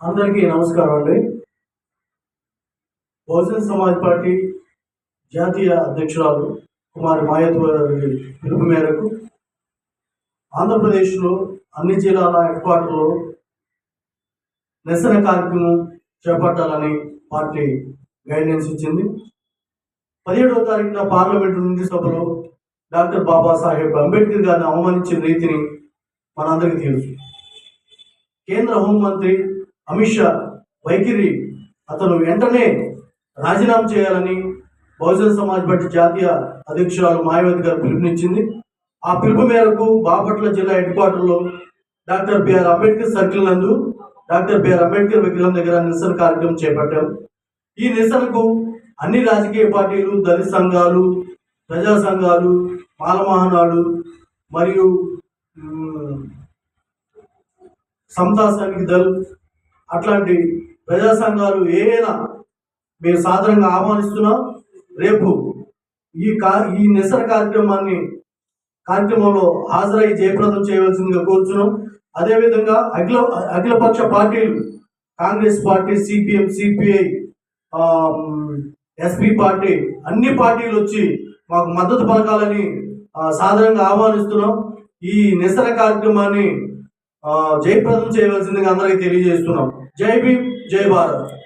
అందరికీ నమస్కారం అండి. బహుజన్ సమాజ్ పార్టీ జాతీయ అధ్యక్షురాలు కుమారి మాయత్వారి పిలుపు మేరకు ఆంధ్రప్రదేశ్లో అన్ని జిల్లాల ఏర్పాటులో నిరసన కార్యక్రమం చేపట్టాలని పార్టీ గైడ్లైన్స్ ఇచ్చింది. పదిహేడవ తారీఖున పార్లమెంటు నుండి సభలో డాక్టర్ బాబాసాహెబ్ అంబేద్కర్ గారిని అవమానించిన రీతిని మనందరికీ తెలుసు. కేంద్ర హోంమంత్రి అమిత్ షా వైఖరి అతను వెంటనే రాజీనామా చేయాలని బహుజన్ సమాజ్ పార్టీ జాతీయ అధ్యక్షురాలు మాయావతి గారు పిలుపునిచ్చింది. ఆ పిలుపు మేరకు బాపట్ల జిల్లా హెడ్ క్వార్టర్లో డాక్టర్ బిఆర్ అంబేద్కర్ సర్కిల్ నందు డాక్టర్ బిఆర్ అంబేద్కర్ విగ్రహం దగ్గర నిరసన కార్యక్రమం చేపట్టాం. ఈ నిరసనకు అన్ని రాజకీయ పార్టీలు దళిత సంఘాలు ప్రజా సంఘాలు మాలమహనాడు మరియు సమతా సైనిక దళ్ అట్లాంటి ప్రజా సంఘాలు ఏదైనా మేము సాధారణంగా ఆహ్వానిస్తున్నాం రేపు ఈ కా ఈ నిరసన కార్యక్రమాన్ని కార్యక్రమంలో హాజరై జయప్రదం చేయవలసిందిగా కోరుతున్నాం అదేవిధంగా అఖిల అఖిలపక్ష పార్టీలు Congress party CPM CPI SP party అన్ని పార్టీలు వచ్చి మాకు మద్దతు పలకాలని సాధారణంగా ఆహ్వానిస్తున్నాం. ఈ నిరసన కార్యక్రమాన్ని జయప్రదం చేయవలసిందిగా అందరికీ తెలియజేస్తున్నాం. जय भीम जय भारत।